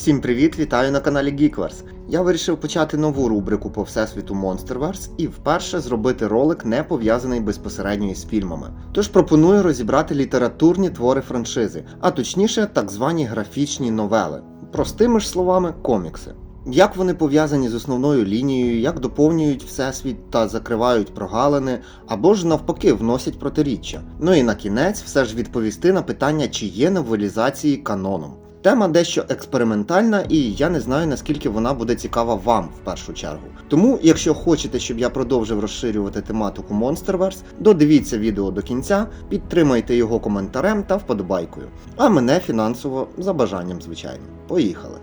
Всім привіт, вітаю на каналі Geekverse. Я вирішив почати нову рубрику по всесвіту Monsterverse і вперше зробити ролик, не пов'язаний безпосередньо із фільмами. Тож пропоную розібрати літературні твори франшизи, а точніше, так звані графічні новели. Простими ж словами, комікси. Як вони пов'язані з основною лінією, як доповнюють всесвіт та закривають прогалини, або ж навпаки вносять протиріччя. Ну і на кінець все ж відповісти на питання, чи є новелізації каноном. Тема дещо експериментальна, і я не знаю наскільки вона буде цікава вам в першу чергу. Тому, якщо хочете, щоб я продовжив розширювати тематику Monsterverse, додивіться відео до кінця, підтримайте його коментарем та вподобайкою. А мене фінансово за бажанням, звичайно. Поїхали!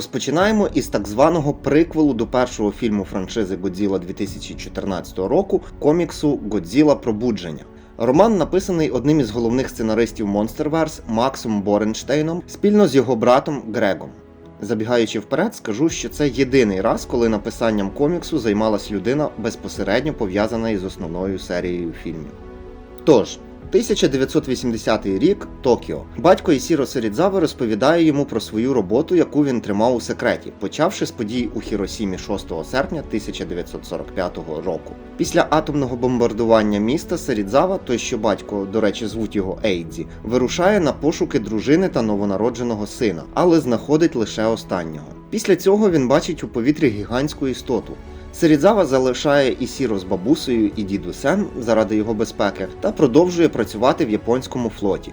Розпочинаємо із так званого приквелу до першого фільму франшизи Годзіла 2014 року коміксу Годзіла Пробудження. Роман написаний одним із головних сценаристів Monsterverse Максом Боренштейном спільно з його братом Грегом. Забігаючи вперед, скажу, що це єдиний раз, коли написанням коміксу займалась людина безпосередньо пов'язана із основною серією фільмів. Тож, 1980 рік Токіо. Батько Ісіро Серідзави розповідає йому про свою роботу, яку він тримав у секреті, почавши з подій у Хіросімі 6 серпня 1945 року. Після атомного бомбардування міста Серідзава, той що батько, до речі, звуть його Ейдзі, вирушає на пошуки дружини та новонародженого сина, але знаходить лише останнього. Після цього він бачить у повітрі гігантську істоту. Серідзава залишає Ісіро з бабусею і дідусем заради його безпеки та продовжує працювати в японському флоті.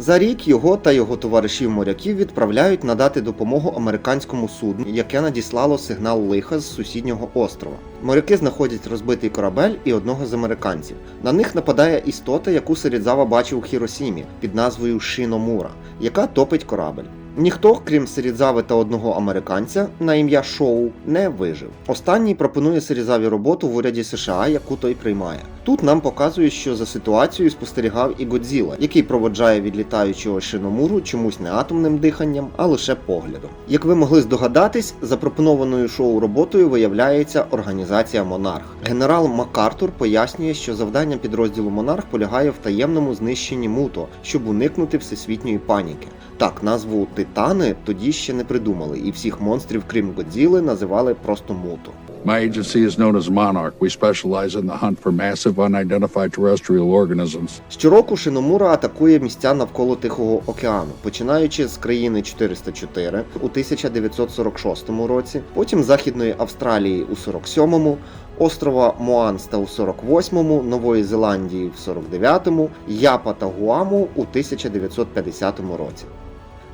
За рік його та його товаришів моряків відправляють надати допомогу американському судну, яке надіслало сигнал лиха з сусіднього острова. Моряки знаходять розбитий корабель і одного з американців. На них нападає істота, яку Серідзава бачив у Хіросімі під назвою Шиномура, яка топить корабель. Ніхто, крім Сирідзави та одного американця на ім'я Шоу, не вижив. Останній пропонує Сирідзаві роботу в уряді США, яку той приймає. Тут нам показують, що за ситуацією спостерігав і Годзіла, який проводжає відлітаючого шиномуру чомусь не атомним диханням, а лише поглядом. Як ви могли здогадатись, запропонованою шоу роботою виявляється організація Монарх. Генерал МакАртур пояснює, що завдання підрозділу Монарх полягає в таємному знищенні муто, щоб уникнути всесвітньої паніки. Так, назву Титани тоді ще не придумали, і всіх монстрів, крім Годзіли, називали просто муто. My agency is known as Monarch. We specialize in the hunt for massive unidentified terrestrial organisms. Щороку Шиномура атакує місця навколо Тихого океану, починаючи з країни 404 у 1946 році, потім Західної Австралії у 47-му, острова Моанста у 48-му, Нової Зеландії в 49-му, Япа та Гуаму у 1950 році.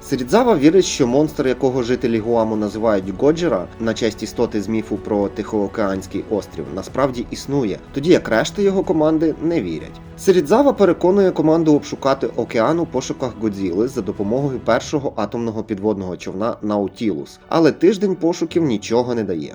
Серідзава вірить, що монстр, якого жителі Гуаму називають Годжера, на честь істоти з міфу про Тихоокеанський острів, насправді існує, тоді як решта його команди не вірять. Серідзава переконує команду обшукати океан у пошуках Годзіли за допомогою першого атомного підводного човна Наутілус, але тиждень пошуків нічого не дає.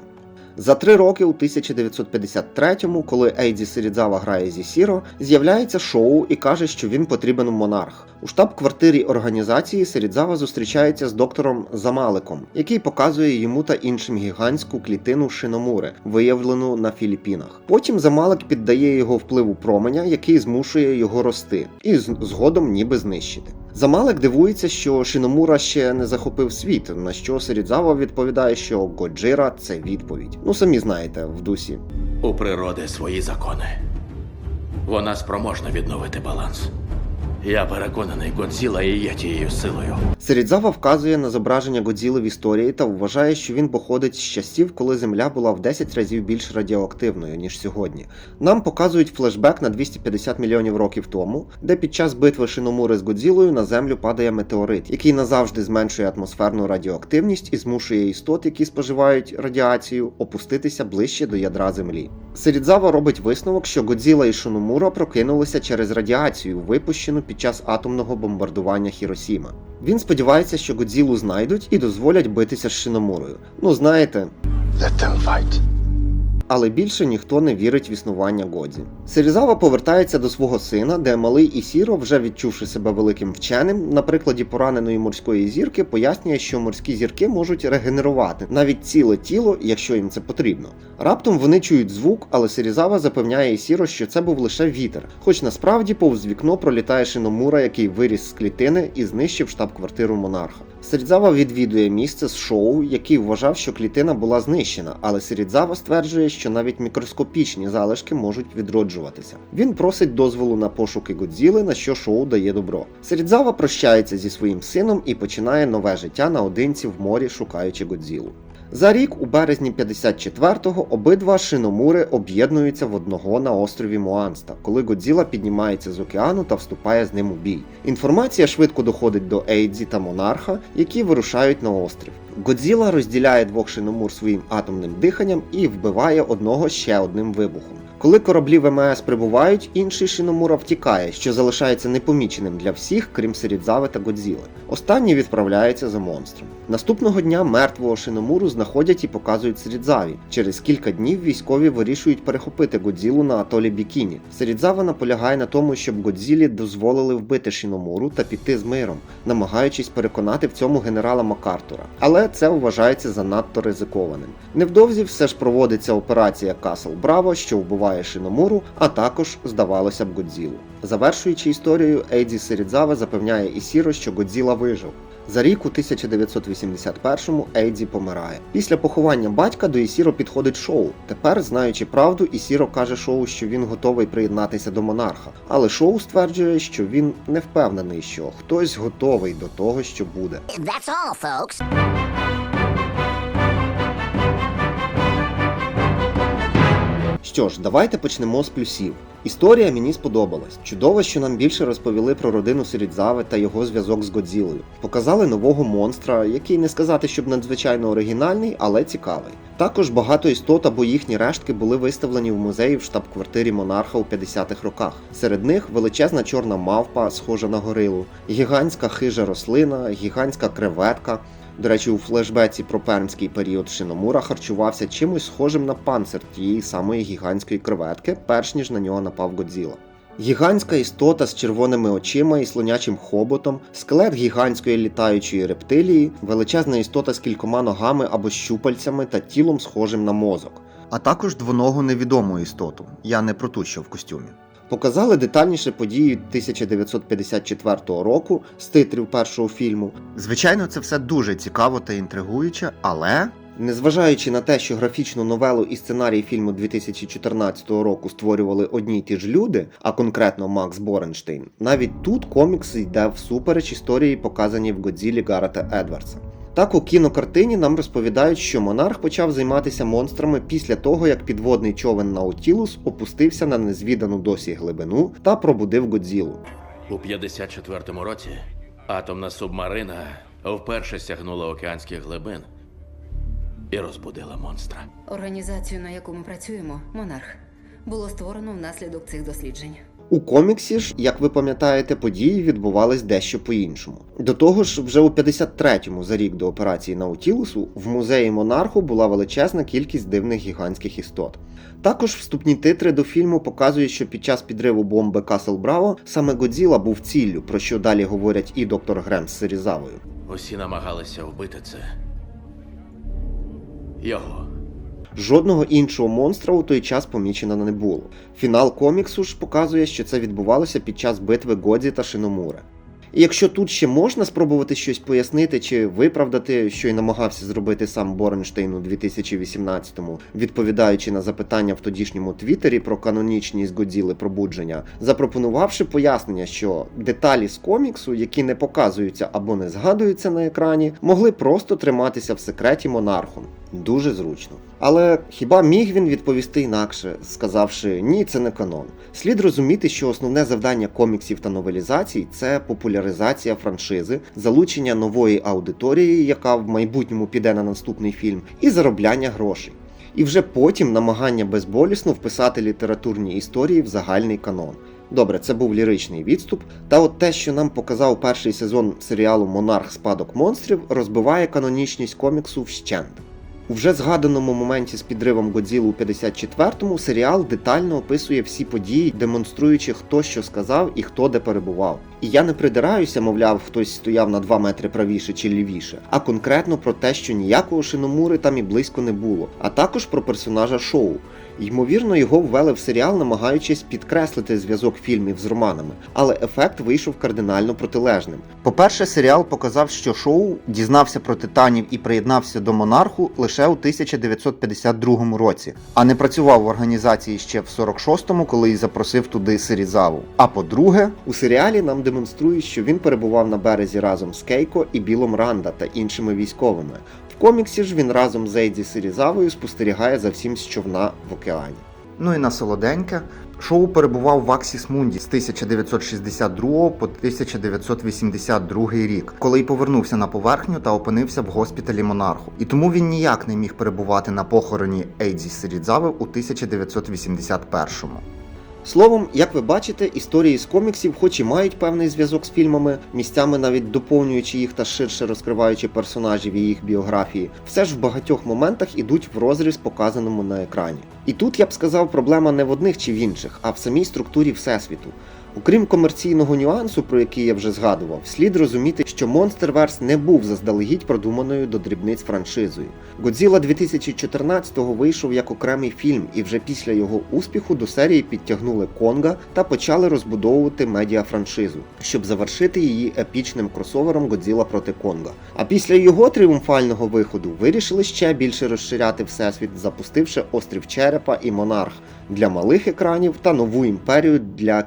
За три роки у 1953-му, коли Ейдзі Серідзава грає зі Сіро, з'являється шоу і каже, що він потрібен монарх. У штаб-квартирі організації Серідзава зустрічається з доктором Замаликом, який показує йому та іншим гігантську клітину Шиномури, виявлену на Філіппінах. Потім Замалик піддає його впливу променя, який змушує його рости, і згодом ніби знищити. Замалик дивується, що Шиномура ще не захопив світ, на що Серідзава відповідає, що Годжира це відповідь. Ну самі знаєте, в дусі. У природи свої закони. Вона спроможна відновити баланс. Я переконаний, Годзіла і є тією силою. Серідзава вказує на зображення Годзіли в історії та вважає, що він походить з часів, коли Земля була в 10 разів більш радіоактивною, ніж сьогодні. Нам показують флешбек на 250 мільйонів років тому, де під час битви Шиномури з Годзілою на Землю падає метеорит, який назавжди зменшує атмосферну радіоактивність і змушує істот, які споживають радіацію, опуститися ближче до ядра Землі. Серідзава робить висновок, що Годзіла і Шиномура прокинулися через радіацію, випущену під час атомного бомбардування Хіросіма. Він сподівається, що Годзілу знайдуть і дозволять битися з Шиномурою. Ну знаєте, Let them fight. Але більше ніхто не вірить в існування Годзі. Серізава повертається до свого сина, де малий Ісіро, вже відчувши себе великим вченим, на прикладі пораненої морської зірки, пояснює, що морські зірки можуть регенерувати навіть ціле тіло, якщо їм це потрібно. Раптом вони чують звук, але Серізава запевняє Ісіро, що це був лише вітер, хоч насправді повз вікно пролітає Шиномура, який виріс з клітини і знищив штаб-квартиру монарха. Серідзава відвідує місце з шоу, який вважав, що клітина була знищена, але Серідзава стверджує, що навіть мікроскопічні залишки можуть відроджуватися. Він просить дозволу на пошуки Годзіли, на що шоу дає добро. Серідзава прощається зі своїм сином і починає нове життя наодинці в морі, шукаючи Годзілу. За рік, у березні 54-го, обидва шиномури об'єднуються в одного на острові Моанста, коли Годзіла піднімається з океану та вступає з ним у бій. Інформація швидко доходить до Ейдзі та Монарха, які вирушають на острів. Годзіла розділяє двох шиномур своїм атомним диханням і вбиває одного ще одним вибухом. Коли кораблі ВМС прибувають, інший Шиномура втікає, що залишається непоміченим для всіх, крім Серідзави та Годзіли. Останній відправляється за монстром. Наступного дня мертвого Шиномуру знаходять і показують Серідзаві. Через кілька днів військові вирішують перехопити Годзілу на атолі Бікіні. Серідзава наполягає на тому, щоб Годзілі дозволили вбити Шиномуру та піти з миром, намагаючись переконати в цьому генерала Макартура. Але це вважається занадто ризикованим. Невдовзі все ж проводиться операція Касл Браво, що вбиває Шиномуру, а також, здавалося б, Годзілу. Завершуючи історію, Ейді Серідзава запевняє Ісіро, що Годзіла вижив. За рік у 1981-му Ейдзі помирає. Після поховання батька до Ісіро підходить шоу. Тепер, знаючи правду, Ісіро каже шоу, що він готовий приєднатися до монарха. Але шоу стверджує, що він не впевнений, що хтось готовий до того, що буде. That's all, folks. Що ж, давайте почнемо з плюсів. Історія мені сподобалась. Чудово, що нам більше розповіли про родину Серідзави та його зв'язок з Годзілою. Показали нового монстра, який не сказати, щоб надзвичайно оригінальний, але цікавий. Також багато істот або їхні рештки були виставлені в музеї в штаб-квартирі монарха у 50-х роках. Серед них величезна чорна мавпа, схожа на горилу, гігантська хижа рослина, гігантська креветка. До речі, у флешбеці про пермський період Шиномура харчувався чимось схожим на панцир тієї самої гігантської креветки, перш ніж на нього напав Годзіла. Гігантська істота з червоними очима і слонячим хоботом, скелет гігантської літаючої рептилії, величезна істота з кількома ногами або щупальцями та тілом схожим на мозок. А також двоногу невідому істоту. Я не про ту, що в костюмі. Показали детальніше події 1954 року з титрів першого фільму. Звичайно, це все дуже цікаво та інтригуюче, але. Незважаючи на те, що графічну новелу і сценарій фільму 2014 року створювали одні й ті ж люди, а конкретно Макс Боренштейн, навіть тут комікс йде всупереч історії, показаній в Годзілі Гаррета Едвардса. Так у кінокартині нам розповідають, що монарх почав займатися монстрами після того, як підводний човен Наутілус опустився на незвідану досі глибину та пробудив Годзілу. У 54-му році атомна субмарина вперше сягнула океанських глибин і розбудила монстра. Організацію, на яку ми працюємо, Монарх, було створено внаслідок цих досліджень. У коміксі ж, як ви пам'ятаєте, події відбувались дещо по-іншому. До того ж, вже у 53-му за рік до операції Наутілусу в музеї монарху була величезна кількість дивних гігантських істот. Також вступні титри до фільму показують, що під час підриву бомби Касл Браво саме Годзіла був ціллю, про що далі говорять і доктор Грем з Серізавою. Усі намагалися вбити це. Його. Жодного іншого монстра у той час помічено не було. Фінал коміксу ж показує, що це відбувалося під час битви Годзі та Шиномури. І якщо тут ще можна спробувати щось пояснити чи виправдати, що й намагався зробити сам Боренштейн у 2018-му, відповідаючи на запитання в тодішньому твіттері про канонічність Годзіли пробудження, запропонувавши пояснення, що деталі з коміксу, які не показуються або не згадуються на екрані, могли просто триматися в секреті монархом. Дуже зручно. Але хіба міг він відповісти інакше, сказавши ні, це не канон. Слід розуміти, що основне завдання коміксів та новелізацій це популяризація франшизи, залучення нової аудиторії, яка в майбутньому піде на наступний фільм, і заробляння грошей. І вже потім намагання безболісно вписати літературні історії в загальний канон. Добре, це був ліричний відступ. Та от те, що нам показав перший сезон серіалу Монарх Спадок монстрів, розбиває канонічність коміксу вщент. У вже згаданому моменті з підривом Годзіли у 54-му серіал детально описує всі події, демонструючи, хто що сказав і хто де перебував. І я не придираюся, мовляв, хтось стояв на 2 метри правіше чи лівіше, а конкретно про те, що ніякого шиномури там і близько не було, а також про персонажа шоу. Ймовірно, його ввели в серіал, намагаючись підкреслити зв'язок фільмів з романами, але ефект вийшов кардинально протилежним. По-перше, серіал показав, що шоу дізнався про титанів і приєднався до монарху лише у 1952 році, а не працював в організації ще в 46-му, коли й запросив туди Сирізаву. А по-друге, у серіалі нам демонструють, що він перебував на березі разом з Кейко і Білом Ранда та іншими військовими. В коміксі ж він разом з Ейді Сирізавою спостерігає за всім з човна в океані. Ну і на солоденьке. Шоу перебував в Аксіс Мунді з 1962 по 1982 рік, коли й повернувся на поверхню та опинився в госпіталі монарху. І тому він ніяк не міг перебувати на похороні Ейдзі Сирідзави у 1981-му. Словом, як ви бачите, історії з коміксів, хоч і мають певний зв'язок з фільмами, місцями навіть доповнюючи їх та ширше розкриваючи персонажів і їх біографії, все ж в багатьох моментах ідуть в розріз показаному на екрані. І тут я б сказав, проблема не в одних чи в інших, а в самій структурі всесвіту. Окрім комерційного нюансу, про який я вже згадував, слід розуміти, що Monsterverse не був заздалегідь продуманою до дрібниць франшизою. Godzilla 2014-го вийшов як окремий фільм, і вже після його успіху до серії підтягнули Конга та почали розбудовувати медіафраншизу, щоб завершити її епічним кросовером Godzilla проти Конга. А після його тріумфального виходу вирішили ще більше розширяти всесвіт, запустивши Острів Черепа і Монарх для малих екранів та нову імперію для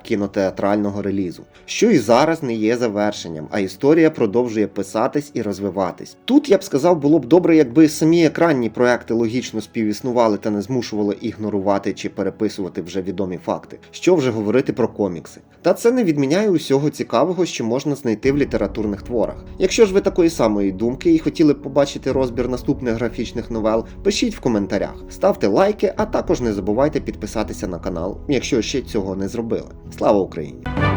кінотеатрального релізу, що і зараз не є завершенням, а історія продовжує писатись і розвиватись. Тут я б сказав, було б добре, якби самі екранні проекти логічно співіснували та не змушували ігнорувати чи переписувати вже відомі факти. Що вже говорити про комікси. Та це не відміняє усього цікавого, що можна знайти в літературних творах. Якщо ж ви такої самої думки і хотіли б побачити розбір наступних графічних новел, пишіть в коментарях, ставте лайки, а також не забувайте підписатися на канал, якщо ще цього не зробили. Слава Україні.